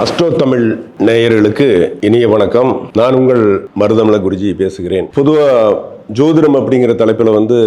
Astro Tamil நேயர்களுக்கு இனிய வணக்கம். நான் உங்கள் மருதமல குருஜி பேசுகிறேன். பொதுவாக ஜோதிடம் அப்படிங்கிற தலைப்பில் வந்து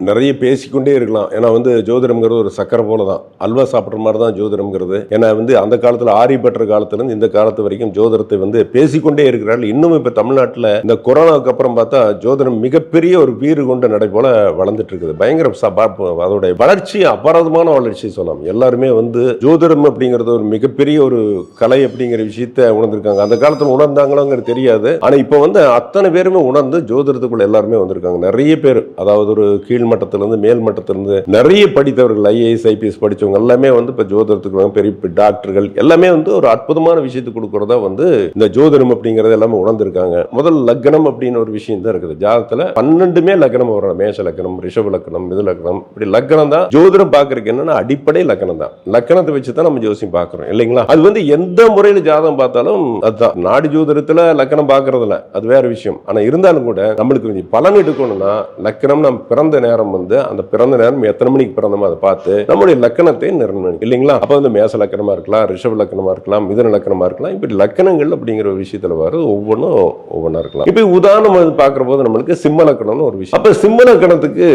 நிறைய பேசிக்கொண்டே இருக்கலாம். ஏன்னா வந்து ஜோதிடம்ங்கிறது ஒரு சக்கரை போல தான் அல்வா சாப்பிட்ற மாதிரி தான் ஜோதிடம்ங்கிறது. ஏன்னா வந்து அந்த காலத்தில் ஆரி பெற்ற காலத்துலேருந்து இந்த காலத்து வரைக்கும் ஜோதிடத்தை வந்து பேசிக்கொண்டே இருக்கிறார்கள். இன்னும் இப்போ தமிழ்நாட்டில் இந்த கொரோனாவுக்கு அப்புறம் பார்த்தா ஜோதிடம் மிகப்பெரிய ஒரு வீறு கொண்ட நடை போல வளர்ந்துட்டு இருக்குது பயங்கர ச- அதோடைய வளர்ச்சி அபாரதமான வளர்ச்சி சொல்லலாம். எல்லாருமே வந்து ஜோதிடம் அப்படிங்கிறது ஒரு மிகப்பெரிய ஒரு கலை அப்படிங்கிற விஷயத்த உணர்ந்திருக்காங்க. அந்த காலத்தில் உணர்ந்தாங்களோங்கிறது தெரியாது. ஆனால் இப்போ வந்து அத்தனை பேருமே உணர்ந்து ஜோதிடத்துக்குள்ள எல்லாருமே வந்திருக்காங்க. நிறைய பேர். அதாவது ஒரு கீழ் கீழ்மட்டத்திலிருந்து மேல் மட்டத்திலிருந்து நிறைய படித்தவர்கள் ஐஏஎஸ் ஐபிஎஸ் படிச்சவங்க எல்லாமே வந்து இப்போ ஜோதிடத்துக்கு பெரிய டாக்டர்கள் எல்லாமே வந்து ஒரு அற்புதமான விஷயத்தை கொடுக்கறதா வந்து இந்த ஜோதிடம் அப்படிங்கிறது எல்லாமே உணர்ந்திருக்காங்க. முதல் லக்னம் அப்படின்னு ஒரு விஷயம் தான் இருக்குது. ஜாதகத்துல பன்னெண்டுமே லக்னம் வரும். மேஷ லக்னம் ரிஷப லக்னம் மிது லக்னம். இப்படி லக்னம் தான் ஜோதிடம் பார்க்கறதுக்கு என்னன்னா அடிப்படை லக்னம் தான். லக்னத்தை வச்சு தான் நம்ம ஜோசியம் பாக்குறோம் இல்லைங்களா? அது வந்து எந்த முறையில் ஜாதகம் பார்த்தாலும் அதுதான். நாடு ஜோதிடத்துல லக்னம் பார்க்கறதில்ல. அது வேற விஷயம். ஆனா இருந்தாலும் கூட நம்மளுக்கு கொஞ்சம் பலன் எடுக்கணும்னா லக்னம் நம்ம பிறந்த நேரம் வந்து அந்த பிறந்த நேரம் எத்தனை மணிக்கு பிறந்தமோ அதை பார்த்து நம்முடைய லக்கணத்தை நிர்ணயம் இல்லைங்களா? அப்போ வந்து மேச லக்கணமா இருக்கலாம் ரிஷப லக்கணமாக இருக்கலாம் மிதன லக்கணமாக இருக்கலாம். இப்படி லக்கணங்கள் அப்படிங்கிற ஒரு விஷயத்தில் வர ஒவ்வொன்றும் ஒவ்வொன்றா இருக்கலாம். இப்போ உதாரணம் வந்து பார்க்குற போது நம்மளுக்கு சிம்ம லக்கணம்னு ஒரு விஷயம். அப்போ சிம்ம லக்கணத்துக்கு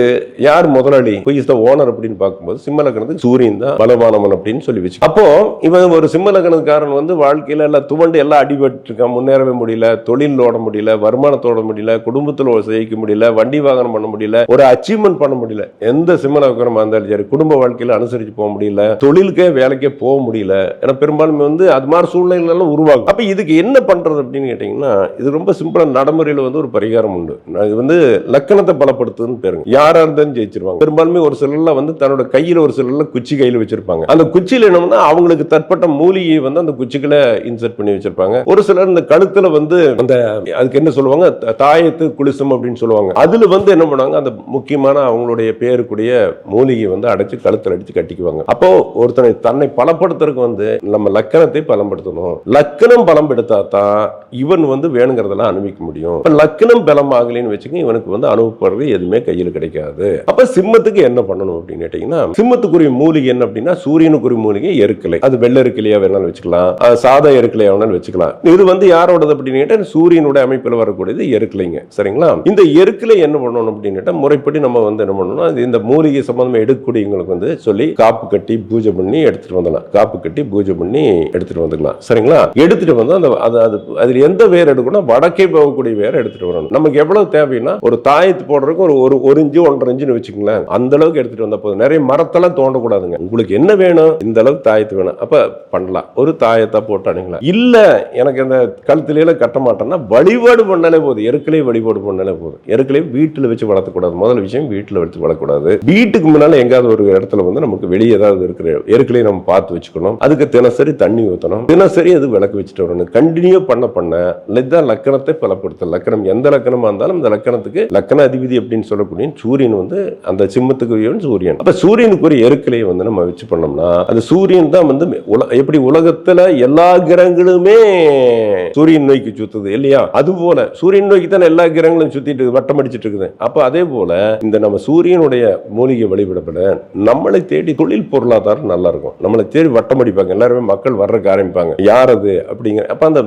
யார் முதலாளி? இஸ் த ஓனர் அப்படின்னு பார்க்கும்போது சிம்ம லக்கணத்துக்கு சூரியன் தான் பலவானவன் அப்படின்னு சொல்லி வச்சு அப்போ இவன் ஒரு சிம்ம லக்கணக்காரன் வந்து வாழ்க்கையில எல்லாம் துவண்டு எல்லாம் அடிபட்டு இருக்கான். முன்னேறவே முடியல தொழில் ஓட முடியல வருமானத்தோட முடியல குடும்பத்தில் ஜெயிக்க முடியல வண்டி வாகனம் பண்ண முடியல. ஒரு அச்சீவ்மெண்ட் பண்ண முடியல. எந்த சிம்ம லக்கணமா இருந்தாலும் சரி குடும்ப வாழ்க்கையில அனுசரிச்சு போக முடியல தொழிலுக்கே வேலைக்கே போக முடியல ஏன்னா பெரும்பாலும் வந்து அது மாதிரி சூழ்நிலைகள்லாம் உருவாகும். அப்ப இதுக்கு என்ன பண்றது அப்படின்னு கேட்டிங்கன்னா இது ரொம்ப சிம்பிளாக நடைமுறையில் வந்து ஒரு பரிகாரம் உண்டு. இது வந்து லக்கணத்தை பலப்படுத்துதுன்னு பேருங்க. யாராக இருந்தாலும் ஜெயிச்சிருவாங்க. பெரும்பாலுமே ஒரு சிலர்லாம் வந்து தன்னோட கையில் ஒரு சிலர்ல குச்சி கையில் வச்சிருப்பாங்க. அந்த குச்சியில் என்னன்னா அவங்களுக்கு தற்பட்ட மூலிகையை வந்து அந்த குச்சிகளை இன்சர்ட் பண்ணி வச்சிருப்பாங்க. ஒரு சிலர் இந்த கழுத்தில் வந்து அந்த அதுக்கு என்ன சொல்லுவாங்க? தாயத்து குளிசம் அப்படின்னு சொல்லுவாங்க. அதுல வந்து என்ன பண்ணுவாங்க? அந்த முக்கியமான அவங்களுடைய பேருக்குடைய மூலிகை வந்து அடைச்சு கழுத்தில் அடிச்சு கட்டிக்குவாங்க. அப்போ ஒருத்தனை தன்னை பலப்படுத்துறதுக்கு வந்து நம்ம லக்கணத்தை பலப்படுத்தணும் லக்கணம் பலம் எடுத்தா தான் இவன் வந்து வேணுங்கிறதெல்லாம் அனுபவிக்க முடியும். இப்போ லக்கணம் பலம் ஆகலைன்னு வச்சுக்கோங்க இவனுக்கு வந்து அனுபவப்படுறது எதுவுமே கையில் கிடைக்காது. அப்ப சிம்மத்துக்கு என்ன பண்ணணும் அப்படின்னு கேட்டீங்கன்னா சிம்மத்துக்குரிய மூலிகை என்ன அப்படின்னா சூரியனுக்குரிய மூலிகை எருக்கலை. அது வெள்ளை எருக்கலையா வேணாலும் வச்சுக்கலாம். சாதா எருக்கலையா வேணாலும் வச்சுக்கலாம். இது வந்து யாரோடது அப்படின்னு கேட்டால் சூரியனுடைய அமைப்பில் வரக்கூடியது எருக்கலைங்க. சரிங்களா? இந்த எருக்கலை என்ன பண்ணணும் அப்படின்னு கேட்டால் முறைப்படி நம்ம வந்து என்ன பண்ணணும் இந்த மூலிகை சம்பந்தமாக எடுக்கக்கூடியவங்களுக்கு வந்து சொல்லி காப்பு கட்டி பூஜை பண்ணி எடுத்துட்டு வந்துடலாம். காப்பு கட்டி பூஜை பண்ணி எடுத்துட்டு வந்துக்கலாம். சரிங்களா? எடுத்துட்டு வந்து அந்த அது அது அதில் எந்த வேர் எடுக்கணும் வடக்கே போகக்கூடிய வேர் எடுத்துட்டு வரணும். நமக்கு எவ்வளவு தேவைன்னா ஒரு தாயத்து போடுறதுக்கு ஒரு ஒரு ஒரு இன்ச்சு ஒன்றரை இன்ச்சுன்னு வச்சுக்கங்களேன். அந்த அளவுக்கு எடுத்துட்டு வந்த போதும். நிறைய மரத்தெல்லாம் தோண்டக்கூடாதுங்க. உங்களுக்கு என்ன வேணும்? இந்த அளவுக்கு தாயத்து வேணும். அப்ப பண்ணலாம். ஒரு தாயத்தை போட்டு அணுங்களா இல்ல எனக்கு அந்த கழுத்துலையில கட்ட மாட்டேன்னா வழிபாடு பண்ணாலே போதும். எருக்கலை வழிபாடு பண்ணாலே போதும். எருக்கலை வீட்டில் வச்சு வளர்த்தக்கூடாது. முதல் விஷயம் வீட்டில் வச்சு வளர்க்கக்கூடாது வீட்டுக்கு முன்னால எங்காவது ஒரு இடத்துல வந்து நமக்கு வெளியே ஏதாவது இருக்கிற ஏற்கனவே நம்ம பார்த்து வச்சுக்கணும். அதுக்கு தினசரி தண்ணி ஊற்றணும் தினசரி அது விளக்கு வச்சுட்டு வரணும். கண்டினியூ பண்ண பண்ண இதுதான் லக்கணத்தை பலப்படுத்த லக்கணம் எந்த லக்கணமா இருந்தாலும் இந்த லக்கணத்துக்கு லக்கண அதிபதி அப்படின்னு சொல்லக்கூடிய சூரியன் வந்து அந்த சிம்மத்துக்குரியவன் சூரியன். அப்போ சூரியனுக்குரிய எருக்கலையை வந்து நம்ம வச்சு பண்ணோம்னா அந்த சூரியன் தான் வந்து எப்படி உலகத்துல எல்லா கிரகங்களுமே சூரியன் நோய்க்கு சுத்துது இல்லையா? அது போல சூரியன் நோய்க்கு தான் எல்லா கிரகங்களும் சுத்திட்டு வட்டம் அடிச்சிட்டு இருக்குது. அப்போ அதே போல இந்த நம்ம சூரியனுடைய மூலிகை வழிபடப்பட நம்மளை தேடி தொழில் பொருளாதாரம் நல்லா இருக்கும் நம்மளை தேடி வட்டம் அடிப்பாங்க. எல்லாருமே மக்கள் வர்றதுக்கு ஆரம்பிப்பாங்க. யார் அது? அப்படிங்கிற அப்ப அந்த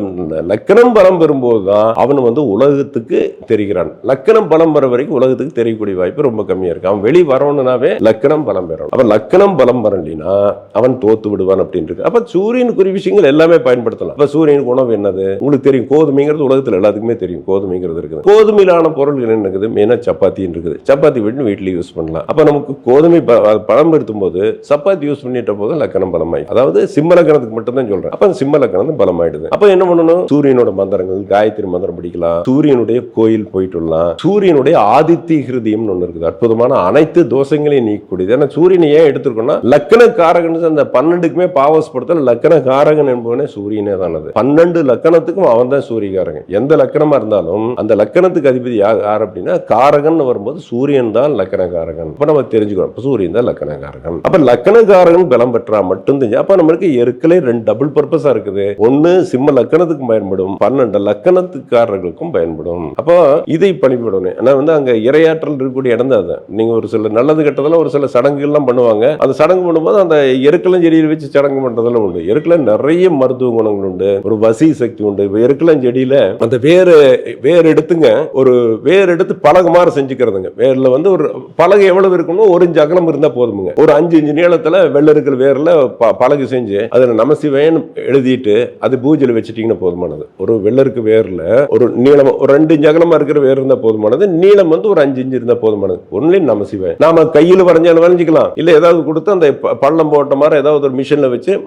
லக்கணம் பலம் பெறும்போது தான் அவன் வந்து உலகத்துக்கு தெரிகிறான். லக்கணம் பலம் பெற வரைக்கும் உலகத்துக்கு தெரியக்கூடிய வாய்ப்பு ரொம்ப கம்மியா இருக்கு. அவன் வெளி வரணும்னாவே லக்கணம் பலம் பெறணும். அப்ப லக்கணம் பலம் வரலைன்னா அவன் தோத்து விடுவான் அப்படின்னு இருக்கு. அப்ப சூரியனுக்குரிய விஷயங்கள் எல்லாமே பயன்படுத்தலாம். அப்ப சூரியனுக்கு உணவு என்னது? உங்களுக்கு தெரியும் கோதுமைங்கிறது உலகத்துல எல்லாத்துக்குமே தெரியும். கோதுமைங்கிறது இருக்குது. கோதுமையிலான பொருள்கள் என்ன இருக்குது? மெயினா சப்பாத்தின்னு இருக்குது. சப்பாத்தி விட்டு வீட்டில் யூஸ் பண்ணலாம். அப்போ நமக்கு கோதுமை பழம் எடுத்தும் போது சப்பாத்தி யூஸ் பண்ணிட்ட போது லக்கணம் பலமாயி அதாவது சிம்ம லக்கணத்துக்கு மட்டும் தான் சொல்றேன். அப்ப சிம்ம லக்கணம் பலமாயிடுது. அப்போ என்ன பண்ணணும்? சூரியனோட மந்திரங்கள் காயத்ரி மந்திரம் படிக்கலாம். சூரியனுடைய கோயில் போயிட்டு வரலாம். சூரியனுடைய ஆதித்ய ஹிருதியம் ஒன்று இருக்குது. அற்புதமான அனைத்து தோஷங்களையும் நீக்கக்கூடியது. ஏன்னா சூரியனை ஏன் எடுத்திருக்கோம்னா லக்கண காரகன் அந்த பன்னெண்டுக்குமே பாவஸ் படுத்தல லக்கண காரகன் என்பவனே சூரியனே தானது பன்னெண்டு லக்கணத்துக்கும் அவன் தான் சூரியகாரகன். எந்த லக்கணமா இருந்தாலும் அந்த லக்கணத்துக்கு அதிபதி யார் அப்படின்னா காரகன் வரும்போது சூரியன் தான். லக்கணக்காரகன். அப்ப நம்ம தெரிஞ்சுக்கணும். சூரியன் தான் லக்கணக்காரகன். அப்ப லக்கணக்காரகன் பலம் பெற்றா மட்டும் தெரிஞ்சு அப்ப நம்மளுக்கு எருக்களே ரெண்டு டபுள் பர்பஸா இருக்குது. ஒன்னு சிம்ம லக்கணத்துக்கும் பயன்படும் பன்னெண்டு லக்கணத்துக்காரர்களுக்கும் பயன்படும். அப்போ இதை பணிபடணும். ஏன்னா வந்து அங்க இரையாற்றல் இருக்கக்கூடிய இடம் தான் அது. நீங்க ஒரு சில நல்லது கெட்டதெல்லாம் ஒரு சில சடங்குகள்லாம் பண்ணுவாங்க. அந்த சடங்கு பண்ணும்போது அந்த எருக்களஞ்செடியில் வச்சு சடங்கு பண்றதெல்லாம் உண்டு. எருக்கல நிறைய மருத்துவ குணங்கள் உண்டு. ஒரு வசி சக்தி உண்டு. இப்போ எருக்களஞ்செடியில அந்த வேறு வேறு எடுத்துங்க. ஒரு வேறு எடுத்து பலகை மாதிரி செஞ்சுக்கிறதுங்க. வேர்ல வந்து ஒரு பலகை எவ்வளவு இருக்கணும் ஒரு இன்ச்சு அகலம் இருந்தா போதுமுங்க. ஒரு அஞ்சு இன்ச்சு நீளத்துல வெள்ளை இருக்கிற வேர்ல ப- பலகை செஞ்சு அதுல நமசிவேன்னு எழுதிட்டு அது பூஜையில் வச்சுட்டீங்கன்னா போதுமானது. ஒரு வெள்ளருக்கு வேர்ல ஒரு நீளம் ஒரு ரெண்டு இன்ச்சு அகலமா இருக்கிற வேர் இருந்தா போதுமானது நீளம் வந்து ஒரு அஞ்சு இன்ச்சு இருந்தா போதுமானது. ஒன்லி நமசிவேன் நாம கையில் வரைஞ்சாலும் வரைஞ்சிக்கலாம். இல்ல ஏதாவது கொடுத்து அந்த பள்ளம் போட்ட மாதிரி ஏதாவது ஒரு மிஷின்ல வச்சு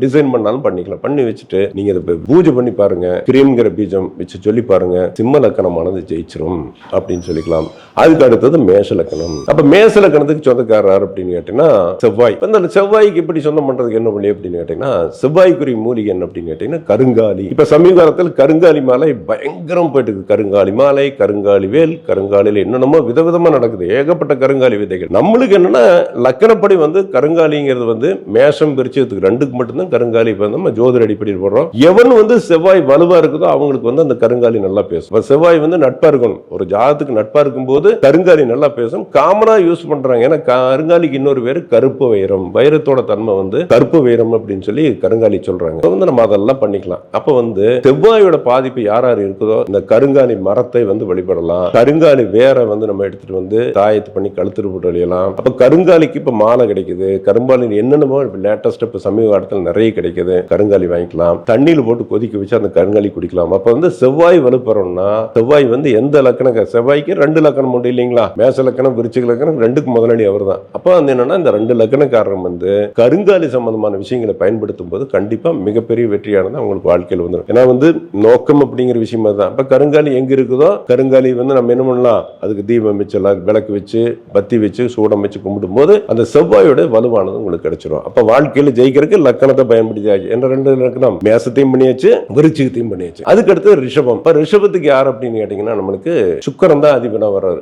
டிசைன் பண்ணாலும் பண்ணிக்கலாம். பண்ணி வச்சுட்டு நீங்க இதை பூஜை பண்ணி பாருங்க. கிரீம்ங்கிற பீஜம் வச்சு சொல்லி பாருங்க. சிம்ம லக்கணமானது ஜெயிச்சிரும் அப்படின்னு சொல்லிக்கலாம். அதுக்கு அடுத்தது மேஷ லக்கணம் அப்ப மேஷ லக்கணத்துக்கு சொந்தக்காரர் அப்படின்னு கேட்டீங்கன்னா செவ்வாய். இப்ப இந்த செவ்வாய்க்கு எப்படி சொந்தம் பண்றதுக்கு என்ன வழி அப்படின்னு கேட்டீங்கன்னா செவ்வாய்க்குரிய மூலிகை என்ன அப்படின்னு கேட்டீங்கன்னா கருங்காலி. இப்ப சமீபகாலத்தில் கருங்காலி மாலை பயங்கரம் போயிட்டு இருக்கு. கருங்காலி மாலை கருங்காலி வேல் கருங்காலியில் என்னென்னமோ விதவிதமா நடக்குது. ஏகப்பட்ட கருங்காலி விதைகள். நம்மளுக்கு என்னன்னா லக்கணப்படி வந்து கருங்காலிங்கிறது வந்து மேஷம் பிரிச்சதுக்கு ரெண்டுக்கு மட்டும்தான் கருங்காலி இப்ப நம்ம ஜோதிட அடிப்படையில் போடுறோம். எவன் வந்து செவ்வாய் வலுவா இருக்குதோ அவங்களுக்கு வந்து அந்த கருங்காலி நல்லா பேசும். செவ்வாய் வந்து நட்பா இருக்கணும். ஒரு ஜாதத்துக்கு நட்பா இருக்கும்போது கருங்காலி நல்லா நல்லா பேசும். காமனாக யூஸ் பண்ணுறாங்க ஏன்னா கருங்காலிக்கு இன்னொரு பேர் கருப்பு வைரம். வைரத்தோட தன்மை வந்து கருப்பு வைரம் அப்படின்னு சொல்லி கருங்காலி சொல்கிறாங்க வந்து நம்ம அதெல்லாம் பண்ணிக்கலாம். அப்போ வந்து செவ்வாயோட பாதிப்பு யார் யார் இருக்குதோ இந்த கருங்காலி மரத்தை வந்து வழிபடலாம். கருங்காலி வேற வந்து நம்ம எடுத்துட்டு வந்து தாயத்து பண்ணி கழுத்துட்டு போட்டு அழியலாம். அப்போ கருங்காலிக்கு இப்போ மாலை கிடைக்குது. கரும்பாலின் என்னென்னமோ லேட்டஸ்ட் இப்போ சமீப காலத்தில் நிறைய கிடைக்குது. கருங்காலி வாங்கிக்கலாம். தண்ணியில் போட்டு கொதிக்க வச்சு அந்த கருங்காலி குடிக்கலாம். அப்போ வந்து செவ்வாய் வலுப்பெறோம்னா செவ்வாய் வந்து எந்த லக்கணம் செவ்வாய்க்கு ரெண்டு லக்கணம் உண்டு இல்லைங்களா? மேச லக்கணம் விருச்சிக லக்கணம் ரெண்டுக்கு முதலாளி அவர் தான் அப்போ வந்து என்னன்னா இந்த ரெண்டு லக்கணக்காரன் வந்து கருங்காலி சம்பந்தமான விஷயங்களை பயன்படுத்தும் போது கண்டிப்பா மிகப்பெரிய வெற்றியானது அவங்களுக்கு வாழ்க்கையில் வந்துடும் ஏன்னா வந்து நோக்கம் அப்படிங்கிற விஷயமா தான் அப்ப கருங்காலி எங்க இருக்குதோ கருங்காலி வந்து நம்ம என்ன பண்ணலாம்? அதுக்கு தீபம் வச்சலாம் விளக்கு வச்சு பத்தி வச்சு சூடம் வச்சு கும்பிடும் போது அந்த செவ்வாயோட வலுவானது உங்களுக்கு கிடைச்சிடும் அப்ப வாழ்க்கையில் ஜெயிக்கிறதுக்கு லக்கணத்தை பயன்படுத்தியாச்சு. என்ற ரெண்டு லக்கணம் மேசத்தையும் பண்ணியாச்சு விருச்சிகத்தையும் பண்ணியாச்சு. அதுக்கடுத்து ரிஷபம். இப்ப ரிஷபத்துக்கு யார் அப்படின்னு கேட்டீங்கன்னா நம்மளுக்கு சுக்கரம் தான் அதிபனா வர்றாரு.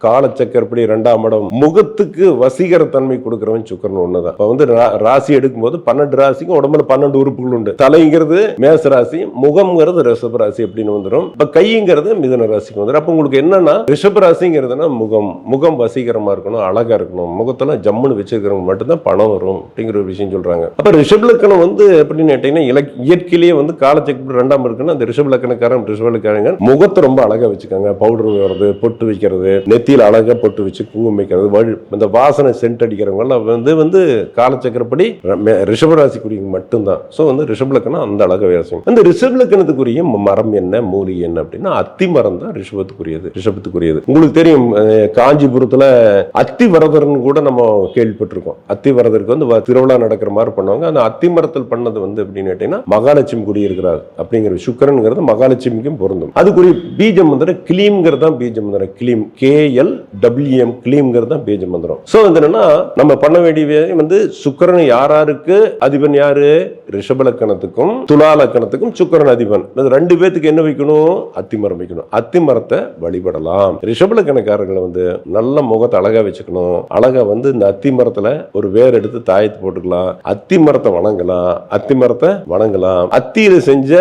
காலச்சக்கரப்படி ரெண்டாம் இடம் முகத்துக்கு வசீகர தன்மை கொடுக்கிறவன் சுக்கரன் ஒண்ணுதான். இப்ப வந்து ரா- ராசி எடுக்கும்போது பன்னெண்டு ராசிக்கும் உடம்புல பன்னெண்டு உறுப்புகள் உண்டு. தலைங்கிறது மேச ராசி முகம்ங்கிறது ரிஷப ராசி அப்படின்னு வந்துடும் இப்ப கைங்கிறது மிதன ராசிக்கு வந்துடும் அப்ப உங்களுக்கு என்னன்னா ரிஷப ராசிங்கிறதுனா முகம். முகம் வசீகரமா இருக்கணும் அழகா இருக்கணும். முகத்தில் ஜம்முன்னு வச்சிருக்கிறவங்க மட்டும்தான் பணம் வரும் அப்படிங்கிற ஒரு விஷயம் சொல்றாங்க. அப்ப ரிஷப லக்கணம் வந்து எப்படின்னு கேட்டீங்கன்னா இயற்கையிலேயே வந்து காலச்சக்கரம் ரெண்டாம் இருக்குன்னா அந்த ரிஷப லக்கணக்காரன் ரிஷப லக்கணங்க முகத்தை ரொம்ப அழகா வச்சுக்காங்க. பவுடர் வர்றது பொட்டு வைக்கிறது நெத்தியில் அழகா பொட்டு வச்சு குங்குமம் வைக்கிறது வழி- இந்த வாசனை சென்ட் அடிக்கிறவங்க வந்து வந்து காலச்சக்கரப்படி ர- ரிஷப ராசிக்குரியவங்க மட்டும்தான். ஸோ வந்து ரிஷப லக்கணம் அந்த அழகா வேசம் அந்த ரிஷப லக்கணத்துக்குரிய மரம் என்ன மூலிகை என்ன அப்படின்னா அத்தி மரம் தான் ரிஷபத்துக்குரியது ரிஷபத்துக்குரியது. உங்களுக்கு தெரியும் காஞ்சிபுரத்தில் காஞ்சிபுரத்துல அத்தி வரதர்னு கூட நம்ம கேள்விப்பட்டிருக்கோம். அத்தி வரதருக்கு வந்து திருவிழா நடக்கிற மாதிரி பண்ணுவாங்க. அந்த அத்தி மரத்தில் பண்ணது வந்து அப்படின்னு கேட்டீங்கன்னா மகாலட்சுமி குடியிருக்கிறார் அப்படிங்கிற சுக்கரனுங்கிறது மகாலட்சுமிக்கும் பொருந்தும். அதுக்குரிய பீஜம் வந்து கிளீம்ங்கிறது தான் பீஜம் வந்து கிளீம் கேஎல் டபிள்யூஎம் கிளீம்ங்கிறது தான் பீஜ மந்திரம். ஸோ வந்து என்னன்னா நம்ம பண்ண வேண்டிய வந்து சுக்கரன் யாராருக்கு அதிபன் யாரு? ரிஷபலக்கணத்துக்கும் துலா லக்கணத்துக்கும் சுக்கரன் அதிபன். ரெண்டு பேத்துக்கு என்ன வைக்கணும்? அத்தி மரம் வைக்கணும். அத்தி மரத்தை வழிபடலாம். ரிஷபலக்கணக்காரர்களை வந்து நல்ல முகத்தை அழகா வச்சுக்கணும். அழகா வந்து இந்த அத்திமரத்துல ஒரு வேர் எடுத்து தாயத்து போட்டுக்கலாம். அத்தி மரத்தை வணங்கலாம். அத்தி மரத்தை வணங்கலாம். அத்தியில செஞ்ச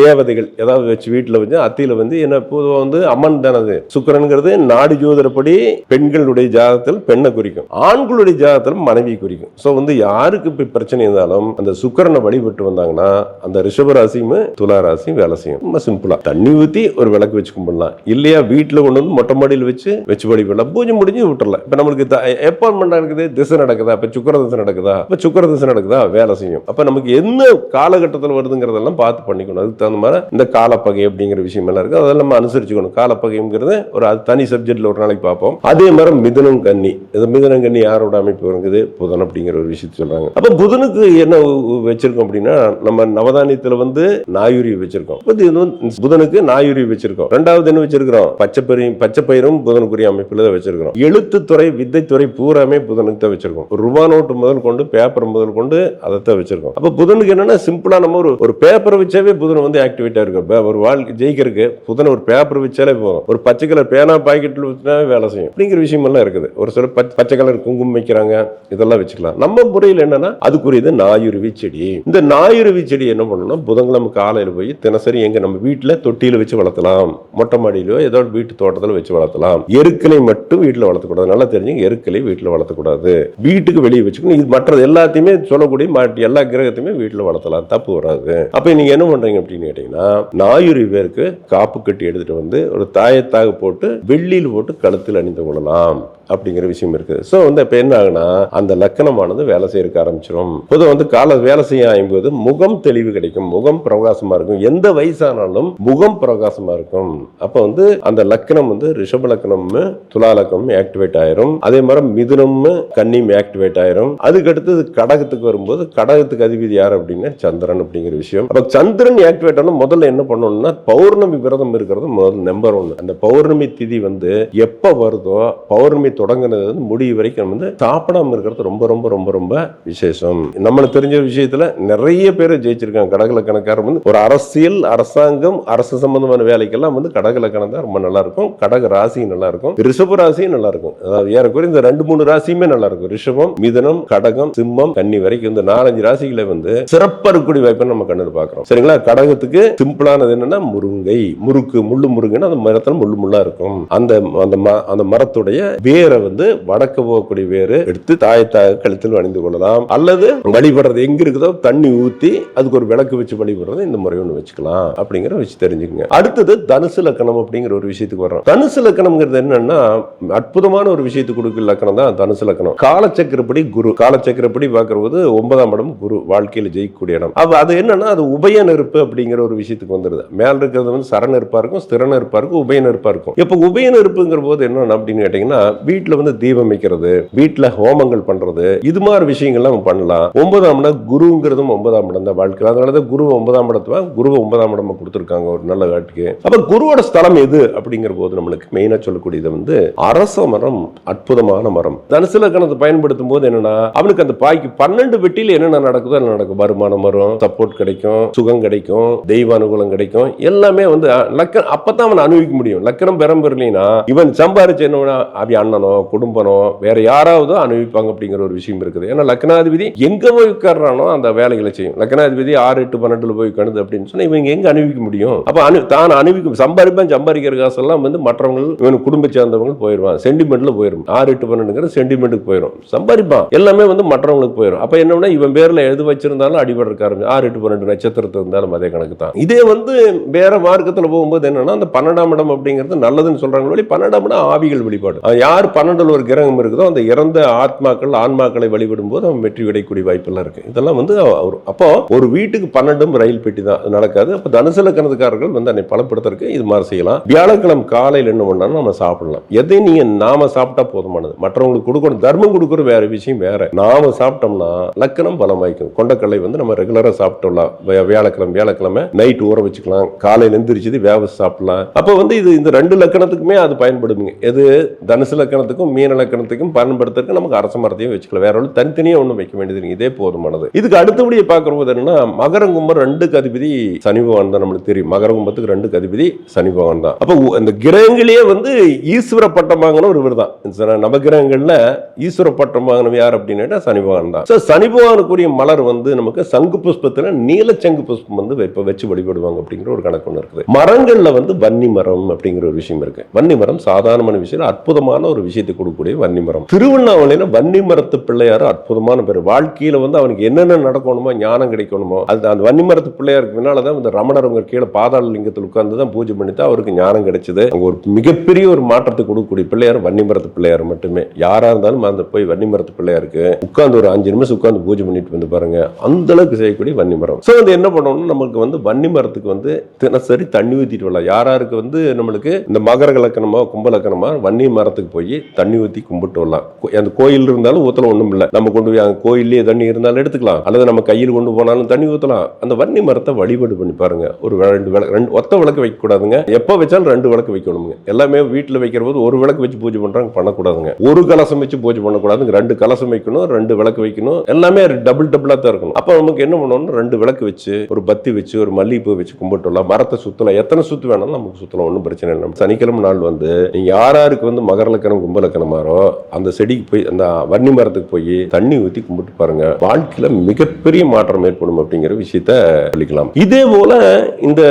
தேவதைகள் ஏதாவது வச்சு வீட்டில் வச்சு அத்தியில வந்து என்ன பொதுவாக வந்து அம்மன் தானது. சுக்கரன்கிறது நாடு ஜோதிடப்படி பெண்களுடைய ஜாதகத்தில் பெண்ணை குறிக்கும். ஆண்களுடைய ஜாதகத்தில் மனைவி குறிக்கும். ஸோ வந்து யாருக்கு இப்போ பிரச்சனை இருந்தாலும் அந்த சுக்கரனை வழிபட்டு வந்தாங்கன்னா அந்த ரிஷபராசியும் ராசியும் துலா ராசியும் வேலை செய்யும். ரொம்ப சிம்பிளா தண்ணி ஊற்றி ஒரு விளக்கு வச்சு கும்பிடலாம். இல்லையா வீட்டில் கொண்டு வந்து மொட்டை மாடியில் வச்சு வச்சு வழிபடலாம். பூஜை முடிஞ்சு விட்டுறலாம். இப்போ நம்மளுக்கு எப்போ நடக்குது திசை நடக்குதா? இப்போ சுக்கர திசை நடக்குதா? இப்போ சுக்கர திசை நடக்குதா? வேலை செய்யும். அப்போ நமக்கு என்ன காலகட்டத்தில் வருதுங்கிறதெல்லாம் பார்த்து பண்ணிக்கணும். அதுக்கு தகுந்த மாதிரி இந்த காலப்பகை அப்படிங்கிற விஷயம் எல்லாம் இருக்குது அதெல்லாம் நம்ம அனுசரிச்சுக்கணும். காலப்பகைங்கிறது ஒரு தனி சப்ஜெக்டில் ஒரு நாளைக்கு பார்ப்போம். அதே மாதிரி மிதுனம் கன்னி. இந்த மிதுனம் கன்னி யாரோட அமைப்பு இருக்குது? புதன் அப்படிங்கிற ஒரு விஷயத்தை சொல்றாங்க. அப்ப புதனுக்கு என்ன வச்சுருக்கோம் வச்சிருக்கோம் அப்படின்னா நம்ம நவதானியத்துல வந்து நாயுரி வச்சிருக்கோம். இது வந்து புதனுக்கு நாயுரி வச்சிருக்கோம். ரெண்டாவது என்ன வச்சிருக்கிறோம்? பச்சை பச்சைப்பயிரும் பச்சை பயிரும் புதனுக்குரிய அமைப்புல தான் வச்சிருக்கிறோம். எழுத்துத்துறை வித்தைத்துறை பூராமே புதனுக்கு தான் வச்சிருக்கோம். ஒரு ரூபா நோட்டு முதல் கொண்டு பேப்பர் முதல் கொண்டு அதை தான் வச்சிருக்கோம். அப்ப புதனுக்கு என்னன்னா சிம்பிளா நம்ம ஒரு ஒரு பேப்பரை வச்சாவே புதன் வந்து ஆக்டிவேட்டா இருக்கும். ஒரு வாழ்க்கை ஜெயிக்கிறதுக்கு புதன் ஒரு பேப்பர் வச்சாலே போதும். ஒரு பச்சை கலர் பேனா பாக்கெட்ல வச்சுனாவே வேலை செய்யும். அப்படிங்கிற விஷயமெல்லாம் இருக்குது. ஒரு சில பச்சை பச்சை கலர் குங்குமம் வைக்கிறாங்க இதெல்லாம் வச்சுக்கலாம். நம்ம முறையில் என்னன்னா அதுக்குரியது நாயுருவி செடி. இந்த நாயுருவி செடி என்ன பண்ணணும்னா புதன்கிழமை காலையில் போய் தினசரி எங்க நம்ம வீட்டில் தொட்டியில் வச்சு வளர்த்தலாம். மொட்டை மாடியிலோ ஏதோ வீட்டு தோட்டத்தில் வச்சு வளர்த்தலாம். எருக்களை மட்டும் வீட்டில் வளர்த்தக்கூடாது. நல்லா தெரிஞ்சுங்க எருக்களை வீட்டில் வளர்த்தக்கூடாது. வீட்டுக்கு வெளியே வச்சுக்கணும். இது மற்றது எல்லாத்தையுமே சொல்லக்கூடிய மாட்டி எல்லா கிரகத்தையுமே வீட்டில் வளர்த்தலாம். தப்பு வராது. அப்போ நீங்க என்ன பண்றீங்க அப்படின்னு கேட்டீங்கன்னா நாயுருவி பேருக்கு காப்பு கட்டி எடுத்துட்டு வந்து ஒரு தாயத்தாக போட்டு வெள்ளியில் போட்டு கழுத்தில் அணிந்து கொள்ளலாம் அப்படிங்கிற விஷயம் இருக்குது. ஸோ வந்து இப்போ என்ன ஆகுனா அந்த லக்கணமானது வேலை செய்யறதுக்கு ஆரம்பிச்சிடும் பொதுவாக வந்து கால வேலை செய்ய ஆயும்போது முகம் தெளிவு கிடைக்கும் முகம் பிரகாசமா இருக்கும். எந்த வயசானாலும் முகம் பிரகாசமா இருக்கும். அப்போ வந்து அந்த லக்கணம் வந்து ரிஷப லக்கணம் துலா லக்கணம் ஆக்டிவேட் ஆயிரும். அதே மாதிரி மிதுனம் கன்னியும் ஆக்டிவேட் ஆயிரும். அதுக்கு அடுத்தது கடகத்துக்கு வரும்போது கடகத்துக்கு அதிபதி யார் அப்படின்னா சந்திரன் அப்படிங்கிற விஷயம். அப்போ சந்திரன் ஆக்டிவேட் ஆனால் முதல்ல என்ன பண்ணணும்னா பௌர்ணமி விரதம் இருக்கிறது முதல் நம்பர் ஒன்று அந்த பௌர்ணமி திதி வந்து எப்போ வருதோ பௌர்ணமி தொடங்கினது வந்து முடிவு வரைக்கும் வந்து சாப்பிடாம இருக்கிறது ரொம்ப ரொம்ப ரொம்ப ரொம்ப விசேஷம். நம்மளுக்கு தெரிஞ்ச விஷயத்துல நிறைய பேர் ஜெயிச்சிருக்காங்க. கடகலக்கணக்காரர் வந்து ஒரு அரசியல் அரசாங்கம் அரசு சம்பந்தமான வேலைக்கெல்லாம் வந்து கடகலக்கணம் தான் ரொம்ப நல்லா இருக்கும் கடக ராசி நல்லா இருக்கும் ரிஷப ராசியும் நல்லா இருக்கும் அதாவது ஏறக்குறைய இந்த ரெண்டு மூணு ராசியுமே நல்லா இருக்கும் ரிஷபம் மிதனம் கடகம் சிம்மம் கன்னி வரைக்கும் இந்த நாலஞ்சு ராசிகளை வந்து சிறப்பா இருக்கக்கூடிய வாய்ப்பை நம்ம கண்ணில் பார்க்கிறோம். சரிங்களா? கடகத்துக்கு சிம்பிளானது என்னன்னா முருங்கை. முறுக்கு முள்ளு முருங்குன்னா அந்த மரத்தில் முள்ளு முள்ளா இருக்கும். அந்த அந்த ம- அந்த மரத்துடைய வேரை வந்து வடக்கு போகக்கூடிய வேறு எடுத்து தாயத்தாக கழுத்தில் அணிந்து கொள்ளலாம். அல்லது வழிபடுறது எங்க இருக்குதோ தண்ணி ஊத்தி அதுக்கு ஒரு விளக்கு வச்சு வழிபடுறது இந்த முறை ஒன்று வச்சுக்கலாம் அப்படிங்கிற வச்சு தெரிஞ்சுக்கங்க. அடுத்தது தனுசு லக்கணம் அப்படிங்கிற ஒரு விஷயத்துக்கு வர்றோம். தனுசு லக்கணம்ங்கிறது என்னன்னா அற்புதமான ஒரு விஷயத்துக்கு கொடுக்குற லக்கணம் தான் தனுசு லக்கணம். காலச்சக்கரப்படி குரு. காலச்சக்கரப்படி பார்க்கறது ஒன்பதாம் இடம் குரு. வாழ்க்கையில் ஜெயிக்கக்கூடிய இடம். அப்ப அது என்னன்னா அது உபய நெருப்பு அப்படிங்கிற ஒரு விஷயத்துக்கு வந்துருது. மேல இருக்கிறது வந்து சரண நெருப்பா இருக்கும் ஸ்திர நெருப்பா இருக்கும் உபய நெருப்பா இருக்கும். இப்போ உபய நெருப்புங்கிற போது என்ன அப்படின்னு கேட்டீங்கன்னா வீட்டுல வந்து தீபம் வைக்கிறது வீட்டுல ஹோமங்கள் பண்றது இது மாதிரி விஷயங்கள்லாம் நம்ம பண்ணலாம். ஒன்பதாம் இடம் குருங்கிறதும் ஒன்பதாம் இடம் தான் வாழ்க்கை அதனாலதான் குரு ஒன்பதாம் இடத்துல குரு ஒன்பதாம் இடம் கொடுத்துருக்காங்க. ஒரு நல்ல காட்டுக்கு அப்ப குருவோட ஸ்தலம் எது அப்படிங்கிற போது நம்மளுக்கு மெயினா சொல்லக்கூடியது வந்து அரச மரம் அற்புதமான மரம். தனுசு லக்கணத்தை பயன்படுத்தும் போது என்னன்னா அவனுக்கு அந்த பாய்க்கு பன்னெண்டு வெட்டியில் என்னென்ன நடக்குதோ என்ன நடக்கும். வருமானம் வரும் சப்போர்ட் கிடைக்கும் சுகம் கிடைக்கும் தெய்வ அனுகூலம் கிடைக்கும். எல்லாமே வந்து லக்கணம் அப்பதான் அவன் அனுபவிக்க முடியும். லக்கணம் பெறம்பெறலாம் இவன் சம்பாரிச்சு என்ன அப்படி அண்ணனோ குடும்பனோ வேற யாராவது அனுபவிப்பாங்க அப்படிங்கிற ஒரு விஷயம் இருக்குது. ஏன்னா லக்னாதிபதி எங்க போய் உட்கார்றானோ அந்த வேலைகளை செய்யும். லக்னாதிபதி ஆறு எட்டு பன்னெண்டுல போய் உட்காந்து அப்படின்னு சொன்னா இவங்க எங்க அனுபவிக்க முடியும்? அப்ப அனு தான் அனுபவிக்கும் சம்பாதிப்பேன் சம்பாதிக்கிற காசெல்லாம் வந்து மற்றவங்க இவன் குடும்ப சேர்ந்தவங்க போயிடுவான் சென்டிமெண்ட்ல போயிடும் ஆறு எட்டு பன்னெண்டுங்கிற சென்டிமெண்ட்டுக்கு போயிடும் சம்பாதிப்பான் எல்லாமே வந்து மற்றவங்களுக்கு போயிடும் அப்ப என்னன்னா இவன் பேர்ல எழுது வச்சிருந்தாலும் அடிபடுறதுக்கு ஆரம்பிச்சு ஆறு எட்டு பன்னெண்டு நட்சத்திரத்து இருந்தாலும் அதே கணக்கு தான். இதே வந்து வேற மார்க்கத்துல போகும்போது என்னன்னா அந்த பன்னெண்டாம் இடம் அப்படிங்கிறது நல்லதுன்னு சொல்றாங்க. வழி பன்னெண்டாம் இடம் ஆவிகள் வழிபாடு யார் பன்னெண்டில் ஒரு கிரகம் இருக்குதோ அந்த இறந்த ஆத்மாக்கள் ஆன்மாக்களை வழிபடும் போது அவன் வெற்றி விடைக்கூடிய வாய்ப்பெல்லாம் இருக்கு. இதெல்லாம் வந்து அவர் அப்போ ஒரு வீட்டுக்கு பன்னெண்டும் ரயில் பெட்டி தான் நடக்காது. அப்போ தனுசு லக்கணத்துக்காரர்கள் வந்து அன்னை பலப்படுத்துறதுக்கு இது மாதிரி செய்யலாம். வியாழக்கிழமை காலையில் என்ன பண்ணாலும் நம்ம சாப்பிடலாம். எதை நீங்க நாம சாப்பிட்டா போதுமானது? மற்றவங்களுக்கு கொடுக்கணும் தர்மம் கொடுக்குற வேற விஷயம் வேற. நாம சாப்பிட்டோம்னா லக்கணம் பலமாய்க்கும் கொண்டக்கடலை வந்து நம்ம ரெகுலரா சாப்பிட்டோம்லாம் வியாழக்கிழமை வியாழக்கிழமை நைட் ஊற வச்சுக்கலாம். காலையில் எந்திரிச்சது வேக சாப்பிடலாம். அப்போ வந்து இது இந்த ரெண்டு லக்கணத்துக்குமே அது பயன்படுங்க எது? தனுசு லக்கணத்துக்கும் மீன லக்கணத்துக்கும் பயன்படுத்துறதுக்கு நமக்கு அரச மரத்தையும் வச்சுக்கலாம் வேற ஒன்று தனித்தனியாக ஒன்றும் வைக்க வேண்டியது இதே போதுமானது. இதுக்கு அடுத்தபடியே பார்க்குற என்னன்னா மகர கும்பம் ரெண்டு கதிபதி சனி பகவான் தான் நம்மளுக்கு தெரியும். மகர கும்பத்துக்கு ரெண்டு கதிபதி சனி பகவான் தான். அப்போ இந்த கிரகங்களே வந்து ஈஸ்வர பட்டம் வாங்கின ஒரு இவர் தான். இந்த ஈஸ்வர பட்டம் வாங்கினவன் யார் அப்படின்னு சனி பகவான் தான். ஸோ சனி பகவானுக்குரிய மலர் வந்து நமக்கு சங்கு நீல சங்கு புஷ்பம் வந்து இப்போ வச்சு வழிபடுவாங்க அப்படிங்கிற ஒரு கணக்கு ஒன்று இருக்குது. மரங்கள்ல வந்து வன்னி மரம் அப்படிங்கிற ஒரு விஷயம் இருக்கு. வன்னி மரம் சாதாரணமான விஷயம் அற்புதமான ஒரு விஷயத்தை கொடுக்கக்கூடிய வன்னிமரம் திருவண்ணாமலையில வன்னிமரத்து பிள்ளையார் அற்புதமான பேர். வாழ்க்கையில வந்து அவனுக்கு என்னென்ன நடக்கணுமோ ஞானம் கிடைக்கணுமோ அது அந்த வன்னிமரத்து பிள்ளையாருக்கு பின்னால தான் இந்த ரமணர் அவங்க கீழே பாதாள லிங்கத்தில் உட்கார்ந்து தான் பூஜை பண்ணி தான் அவருக்கு ஞானம் கிடைச்சது. அங்க ஒரு மிகப்பெரிய ஒரு மாற்றத்தை கொடுக்கக்கூடிய பிள்ளையார் வன்னிமரத்து பிள்ளையார் மட்டுமே. யாரா இருந்தாலும் அந்த போய் வன்னிமரத்து பிள்ளையாருக்கு உட்கார்ந்து ஒரு அஞ்சு நிமிஷம் உட்கார்ந்து பூஜை பண்ணிட்டு வந்து பாருங்க. அந்த அளவுக்கு செய்யக்கூடிய வன்னிமரம் ஸோ வந்து என்ன பண்ணணும்னா நமக்கு வந்து வன்னிமரத்துக்கு வந்து தினசரி தண்ணி ஊற்றிட்டு வரலாம். யாராருக்கு வந்து நம்மளுக்கு இந்த மகர கலக்கணமா கும்பலக்கணமா வன்னி வன்னி மரத்துக்கு போய் தண்ணி ஊத்தி கும்பிட்டு வரலாம். கோ- அந்த கோயில் இருந்தாலும் ஊத்தலாம் ஒண்ணும் இல்லை. நம்ம கொண்டு போய் அங்க கோயிலே தண்ணி இருந்தாலும் எடுத்துக்கலாம். அல்லது நம்ம கையில் கொண்டு போனாலும் தண்ணி ஊத்தலாம். அந்த வன்னி மரத்தை வழிபாடு பண்ணி பாருங்க. ஒரு ரெண்டு விளக்கு ரெண்டு ஒத்த விளக்கு வைக்க கூடாதுங்க. எப்போ வச்சாலும் ரெண்டு விளக்கு வைக்கணுங்க. எல்லாமே வீட்டில் வைக்கிற போது ஒரு விளக்கு வச்சு பூஜை பண்றாங்க பண்ணக்கூடாதுங்க. ஒரு கலசம் வச்சு பூஜை பண்ணக்கூடாதுங்க. ரெண்டு கலசம் வைக்கணும் ரெண்டு விளக்கு வைக்கணும். எல்லாமே டபுள் டபுளா தான் இருக்கணும். அப்போ நமக்கு என்ன பண்ணணும்னா ரெண்டு விளக்கு வச்சு ஒரு பத்தி வச்சு ஒரு மல்லிகைப்பூ வச்சு கும்பிட்டுலாம் மரத்தை சுத்தலாம். எத்தனை சுத்து வேணாலும் நமக்கு சுத்தலாம். ஒன்றும் பிரச்சனை இல்லை. சனிக்கிழமை நாள் வந்து நீங்க யாராருக்கு வந்து வந்து மகர லக்கணம் கும்ப லக்கணமாரோ அந்த செடிக்கு போய் அந்த வன்னி மரத்துக்கு போய் தண்ணி ஊற்றி கும்பிட்டு பாருங்க. வாழ்க்கையில மிகப்பெரிய மாற்றம் ஏற்படும் அப்படிங்கிற விஷயத்த சொல்லிக்கலாம். இதே போல இந்த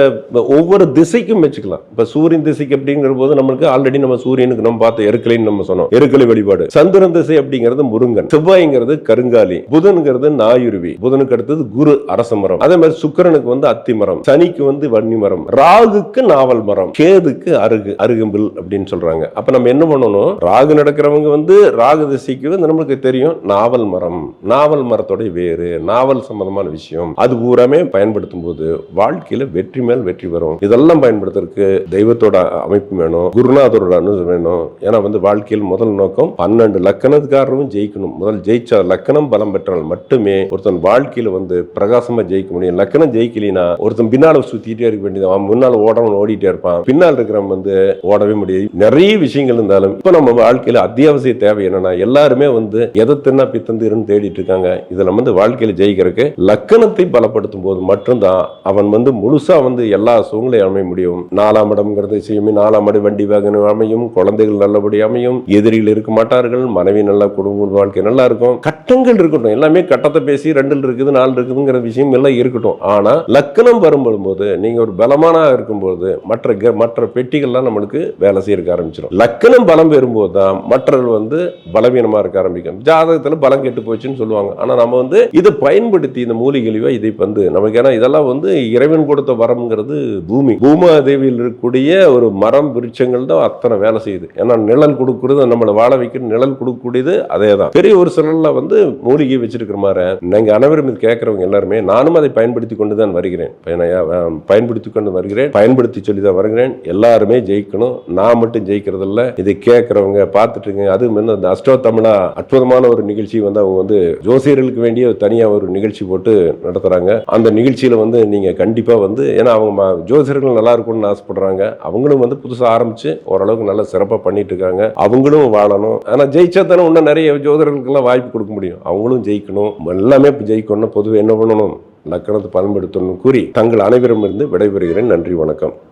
ஒவ்வொரு திசைக்கும் வச்சுக்கலாம் இப்ப சூரியன் திசைக்கு அப்படிங்கிற போது நம்மளுக்கு ஆல்ரெடி நம்ம சூரியனுக்கு நம்ம பார்த்த எருக்கலைன்னு நம்ம சொன்னோம். எருக்கலை வழிபாடு. சந்திரன் திசை அப்படிங்கிறது முருங்கன் செவ்வாய்ங்கிறது கருங்காலி. புதன்கிறது நாயுருவி. புதனுக்கு அடுத்தது குரு அரச மரம். அதே மாதிரி சுக்கிரனுக்கு வந்து அத்தி மரம். சனிக்கு வந்து வன்னி மரம். ராகுக்கு நாவல் மரம். கேதுக்கு அருகு அருகம்பில் அப்படின்னு சொல்றாங்க. அப்ப நம்ம என்ன பண்ணணும்? ராகு நடக்கிறவங்க வந்து ராகு திசைக்கு வந்து நம்மளுக்கு தெரியும் நாவல் மரம். நாவல் மரத்தோட வேறு நாவல் சம்பந்தமான விஷயம். அது பூராமே பயன்படுத்தும் போது வாழ்க்கையில வெற்றி மேல் வெற்றி வரும். இதெல்லாம் பயன்படுத்துறதுக்கு தெய்வத்தோட அமைப்பு வேணும் குருநாதரோட அனுசம் வேணும். ஏன்னா வந்து வாழ்க்கையில் முதல் நோக்கம் பன்னெண்டு லக்கணத்துக்காரரும் ஜெயிக்கணும். முதல் ஜெயிச்ச லக்கணம் பலம் பெற்றால் மட்டுமே ஒருத்தன் வாழ்க்கையில வந்து பிரகாசமா ஜெயிக்க முடியும். லக்கணம் ஜெயிக்கலினா ஒருத்தன் பின்னால சுத்திட்டே இருக்க வேண்டியது. அவன் முன்னால் ஓடவன் ஓடிட்டே இருப்பான். பின்னால் இருக்கிறவன் வந்து ஓடவே முடியாது. நிறைய விஷயங்கள் இருந்தாலும் இப்ப நம்ம வாழ்க்கையில அத்தியாவசிய தேவை என்னன்னா எல்லாருமே வந்து எதை தின்னா பித்தந்திருன்னு தேடிட்டு இருக்காங்க. இதுல வந்து வாழ்க்கையில ஜெயிக்கிறதுக்கு லக்கணத்தை பலப்படுத்தும் போது மட்டும்தான் அவன் வந்து முழுசா வந்து எல்லா சூழ்நிலையும் அமைய முடியும். நாலாம் இடம்ங்கிறத செய்யும். நாலாம் இடம் வண்டி வாகனம் அமையும். குழந்தைகள் நல்லபடி அமையும். எதிரிகள் இருக்க மாட்டார்கள். மனைவி நல்லா குடும்ப வாழ்க்கை நல்லா இருக்கும். கட்டங்கள் இருக்கட்டும். எல்லாமே கட்டத்தை பேசி ரெண்டில் இருக்குது நாலு இருக்குதுங்கிற விஷயம் எல்லாம் இருக்கட்டும். ஆனா லக்கணம் வரும்போது நீங்க ஒரு பலமான இருக்கும்போது மற்ற க- மற்ற பெட்டிகள்லாம் நம்மளுக்கு வேலை செய்யறதுக்கு ஆரம்பிச்சிடும் டக்குன்னு பலம் பெறும்போது தான் மற்றவர்கள் வந்து பலவீனமா இருக்க ஆரம்பிக்கும். ஜாதகத்துல பலம் கெட்டு போச்சுன்னு சொல்லுவாங்க. ஆனா நம்ம வந்து இதை பயன்படுத்தி இந்த மூலிகையோ இதை வந்து நமக்கு ஏன்னா இதெல்லாம் வந்து இறைவன் கொடுத்த வரம்ங்கிறது பூமி. பூமாதேவியில் இருக்கக்கூடிய ஒரு மரம் விருட்சங்கள் தான் அத்தனை வேலை செய்யுது. ஏன்னா நிழல் கொடுக்கறது நம்மளை வாழ வைக்கிற நிழல் கொடுக்கக்கூடியது அதே தான் பெரிய ஒரு சிலர்ல வந்து மூலிகை வச்சிருக்கிற மாதிரி நீங்க அனைவரும் இது கேட்கறவங்க எல்லாருமே நானும் அதை பயன்படுத்தி கொண்டு தான் வருகிறேன் பயன்படுத்தி கொண்டு வருகிறேன் பயன்படுத்தி சொல்லி தான் வருகிறேன். எல்லாருமே ஜெயிக்கணும். நான் மட்டும் ஜெயிக்கிறதில்ல. இதை கேட்கறவங்க இருக்கீங்க அதுவும் வந்து அந்த அஷ்டோ தமிழா அற்புதமான ஒரு நிகழ்ச்சி வந்து அவங்க வந்து ஜோசியர்களுக்கு வேண்டிய தனியா ஒரு நிகழ்ச்சி போட்டு நடத்துறாங்க. அந்த நிகழ்ச்சியில வந்து நீங்க கண்டிப்பா வந்து ஏன்னா அவங்க ஜோசியர்கள் நல்லா இருக்கணும்னு ஆசைப்படுறாங்க. அவங்களும் வந்து புதுசா ஆரம்பிச்சு ஓரளவுக்கு நல்லா சிறப்பா பண்ணிட்டு இருக்காங்க. அவங்களும் வாழணும். ஆனா ஜெயிச்சா தானே இன்னும் நிறைய ஜோதிடர்களுக்கெல்லாம் வாய்ப்பு கொடுக்க முடியும். அவங்களும் ஜெயிக்கணும். எல்லாமே இப்ப ஜெயிக்கணும்னா பொதுவாக என்ன பண்ணணும்? லக்கணத்தை பயன்படுத்தணும்னு கூறி தங்கள் அனைவரும் இருந்து விடைபெறுகிறேன். நன்றி வணக்கம்.